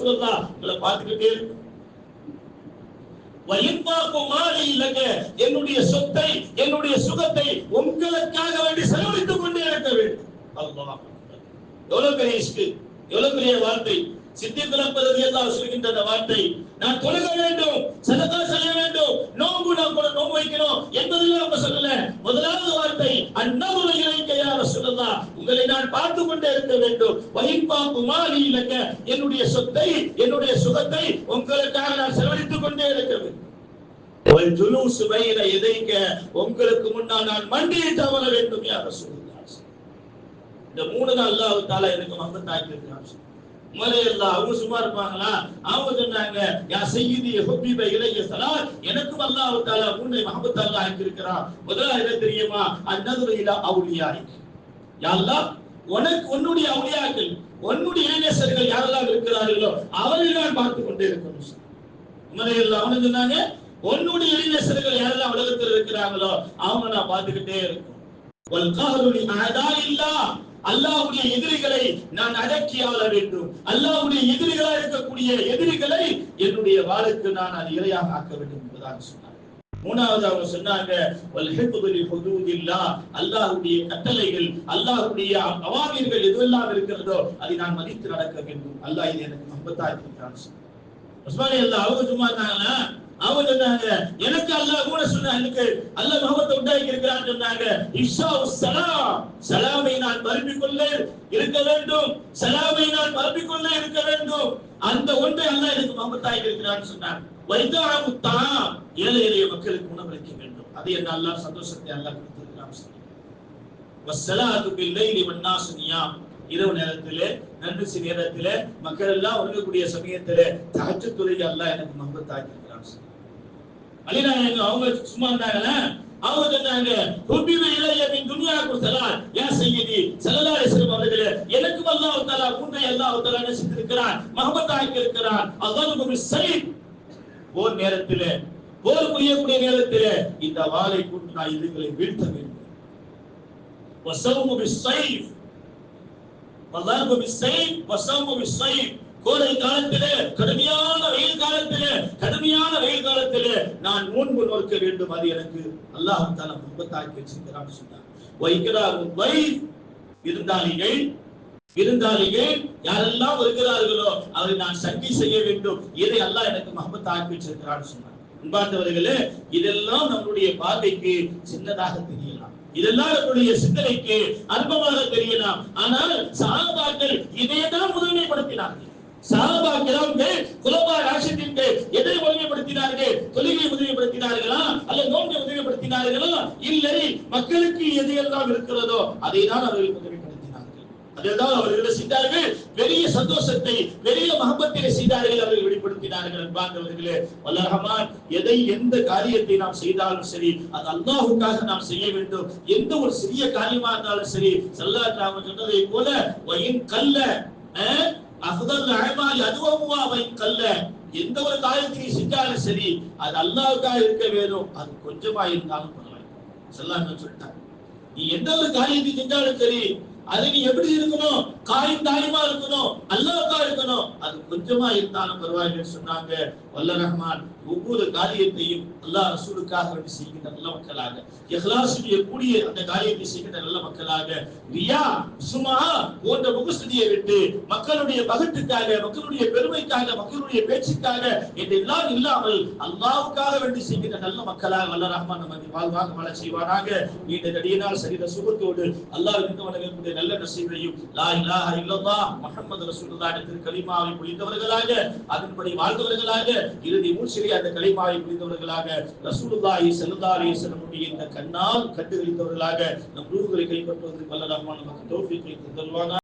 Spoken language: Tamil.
ரசூலுல்லாஹ் உங்களை பார்த்துக்கிட்டே. இல்லைங்க. என்னுடைய சொத்தை என்னுடைய சுகத்தை உங்களுக்காக வேண்டி செலவழித்துக் கொண்டே இருக்க வேண்டும். எவ்வளவு பெரிய இஷ்கு எவ்வளவு பெரிய வார்த்தை. சித்திகுலப்பதவி எல்லாம் சொல்கின்ற அந்த வார்த்தை. நான் தொழுக வேண்டும் சதகா செய்ய வேண்டும். நோம்பு நான் கூட நோன்பு வைக்கணும் என்பதெல்லாம் அவங்க சொல்லல. முதலாவது வார்த்தை அண்ணா இறைக்கையார சொல்லலாம் உங்களை நான் பார்த்து கொண்டே இருக்க வேண்டும். வகிப்பா குமாரி இல்லைங்க என்னுடைய சொத்தை என்னுடைய சுகத்தை உங்களுக்காக நான் செலவழித்துக் கொண்டே இருக்க வேண்டும். ஜுலூஸ் உங்களுக்கு முன்னால் நான் மண்டியை தவற வேண்டும் யார சொல்லுங்க இந்த மூணு நாள் அல்லாஹ் தாலா எனக்கு மகத்தாக்கி இருக்கிறான் முறையெல்லாம் அவங்க சும்மா இருப்பாங்களா? அவங்க சொன்னாங்க யா செய்தி ஹுபிப இளைய சலாத். எனக்கும் அல்லாஹ் தாலா உன்னை மஹபத் அல்லாஹ் ஆக்கி இருக்கிறான் முதல்ல என்ன தெரியுமா? அந்நதுரையில இலா யாரெல்லாம் உனக்கு உன்னுடைய அவுளியாக்கள் உன்னுடைய இளைஞர்கள் யாரெல்லாம் இருக்கிறார்களோ அவர்கள் நான் பார்த்து கொண்டே இருக்கணும் முறையெல்லாம் அவங்க சொன்னாங்க உன்னுடைய இளைஞர்கள் யாரெல்லாம் உலகத்தில் இருக்கிறாங்களோ அவங்க நான் பார்த்துக்கிட்டே இருக்கும் அல்லாவுடைய எதிரிகளை நான் அடக்கி ஆள வேண்டும். அல்லாவுடைய எதிரிகளா இருக்கக்கூடிய எதிரிகளை என்னுடைய வாளுக்கு நான் அது இரையாக ஆக்க வேண்டும் என்பதாக சொன்னார். மூணாவது அவங்க சொன்னாங்க அல்லாஹுடைய கட்டளைகள் அல்லாஹுடைய அவாமீர்கள் எதுவெல்லாம் இருக்கிறதோ அதை நான் மதித்து நடக்க வேண்டும். அல்லாஹ் இது எனக்கு மஹபத்தா இருக்கிறான் உஸ்மானி அல்லா அவங்க சும்மா இருந்தாங்கன்னா அவங்க சொன்னாங்க எனக்கு அல்லாஹ் கூட சொன்னாங்க எனக்கு அல்லாஹ் முகமது உண்டாக்கி இருக்கிறான்னு சொன்னாங்க. இஷா சலாம். சலாமை நான் பரப்பிக் கொள்ள இருக்க வேண்டும். சலாமை நான் பரப்பிக் கொள்ள இருக்க வேண்டும். அந்த ஒன்றை அல்லாஹ் எனக்கு முகமதாகி இருக்கிறான்னு சொன்னாங்க. வைத்தாமுத்தா ஏழை எளிய மக்களுக்கு உணவளிக்க வேண்டும். அது என்ன அல்லா சந்தோஷத்தை அல்லா கொடுத்திருக்கிறான். வஸ்ஸலாத்து பில்லைலி வன்னாசு நியாம். இரவு நேரத்திலே நன்றி நேரத்திலே மக்கள் எல்லாம் உறங்கக்கூடிய சமயத்திலே தஹஜ்ஜுத் தொழுகை எல்லாம் எனக்கு மஹபத்தாக்கி இருக்கிறான் அலிநாயகம் அவங்க சும்மா இருந்தாங்களா? அவங்க சொன்னாங்க ரொம்பவே இலைய நீ துன்யாக்கு ஸலாத் யா செய்யுது ஸல்லல்லாஹு அலைஹி வஸல்லம் அவர்களே எனக்கு அல்லாஹ் தஆலா உன்னை அல்லாஹ் தஆலா நேசித்திருக்கிறான் மஹபத் ஆக்கி இருக்கிறான் அல்லாஹ் பிஸ் சைத் போர் நேரத்திலே போர் புரியக்கூடிய நேரத்திலே இந்த வாளை கொண்டு நான் இதுகளை வீழ்த்த வேண்டும். கோடை காலத்திலே கடுமையான வெயில் காலத்திலே கடுமையான வெயில் காலத்திலே நான் முன்பு நோக்க வேண்டும். அது எனக்கு அல்லாஹ் தாலா முன்பத்தாக்கி வச்சிருக்கிறான்னு சொன்னார். வைக்கிறார் வை இருந்தாலுமே யாரெல்லாம் இருக்கிறார்களோ அவரை நான் சக்தி செய்ய வேண்டும். இதை அல்லாஹ் எனக்கு மஹமத் ஆக்கி வச்சிருக்கிறான்னு சொன்னார் அன்பார்ந்தவர்களே இதெல்லாம் நம்முடைய பார்வைக்கு சின்னதாக தெரியலாம். இதெல்லாம் நம்முடைய சிந்தனைக்கு அற்பமாக தெரியலாம். ஆனால் சாபாக்கள் இதையெல்லாம் முதன்மைப்படுத்தினார்கள் சாபா குலபா ராஷிதின்கள் எதை முதன்மைப்படுத்தினார்கள் தொழுகை உதவிப்படுத்தினார்களா அல்ல நோன்பை உதவிப்படுத்தினார்களா இல்லை. மக்களுக்கு எதையெல்லாம் இருக்கிறதோ அதை தான் அவர்கள் முதன்மைப்படுத்தினார்கள் அதுதான் அவர்கள் செய்தார்கள் பெரிய சந்தோஷத்தை பெரிய மகபத்திலே செய்தார்கள் அவர்கள் வெளிப்படுத்தினார்கள் அன்பார்ந்தவர்களே வல்ல எதை எந்த காரியத்தை நாம் செய்தாலும் சரி அது அல்லாஹுக்காக நாம் செய்ய வேண்டும். எந்த ஒரு சிறிய காரியமா இருந்தாலும் சரி சல்லா அலைஹி சொன்னதை போல வயின் கல்ல அஹ், அஃதல் அமால் அதுவா வயின் கல்ல. எந்த ஒரு காரியத்தை செஞ்சாலும் சரி அது அல்லாவுக்காக இருக்க வேணும் அது கொஞ்சமா இருந்தாலும் பரவாயில்லை சொல்லான்னு சொல்லிட்டாங்க நீ எந்த ஒரு காரியத்தை செஞ்சாலும் சரி அது நீ எப்படி இருக்கணும்? காயும் தாயுமா இருக்கணும்? அல்லாவுக்கா இருக்கணும்? அது கொஞ்சமா இருந்தாலும் பரவாயில்லைன்னு சொன்னாங்க. வல்ல ரஹ்மான் ஒவ்வொரு காரியத்தையும் அல்லாஹ் ரசூலுக்காக வேண்டி செய்கின்ற நல்ல மக்களாக. இஹ்லாஸ் கூடிய அந்த காரியத்தை செய்கின்ற நல்ல மக்களாக. ரியா சுமா போன்ற முகஸ்துதியை விட்டு மக்களுடைய பகட்டுக்காக மக்களுடைய பெருமைக்காக மக்களுடைய பேச்சுக்காக என்றெல்லாம் இல்லாமல் அல்லாவுக்காக வேண்டி செய்கின்ற நல்ல மக்களாக வல்ல ரஹ்மான் நம்ம வாழ்வாக மழை செய்வானாக. நீண்ட நடிகனால் சரித சுகத்தோடு அல்லாஹ் இருந்து வணங்கக்கூடிய நல்ல நசீவையும் லா இலாஹ இல்லல்லாஹ் முஹம்மது ரசூலுல்லாஹ் என்ற கலிமாவை புரிந்தவர்களாக அதன்படி வாழ்ந்தவர்களாக இறுதி மூச்சிலே அந்த கலிமாவை புரிந்தவர்களாக ரசூலுல்லாஹி ஸல்லல்லாஹு அலைஹி வஸல்லம் இந்த கண்ணால் கண்டுகளித்தவர்களாக நம் ரூஹுகளை கைப்பற்றுவதற்கு வல்ல ரஹ்மான் நமக்கு தௌஃபீக்கை தருவாங்க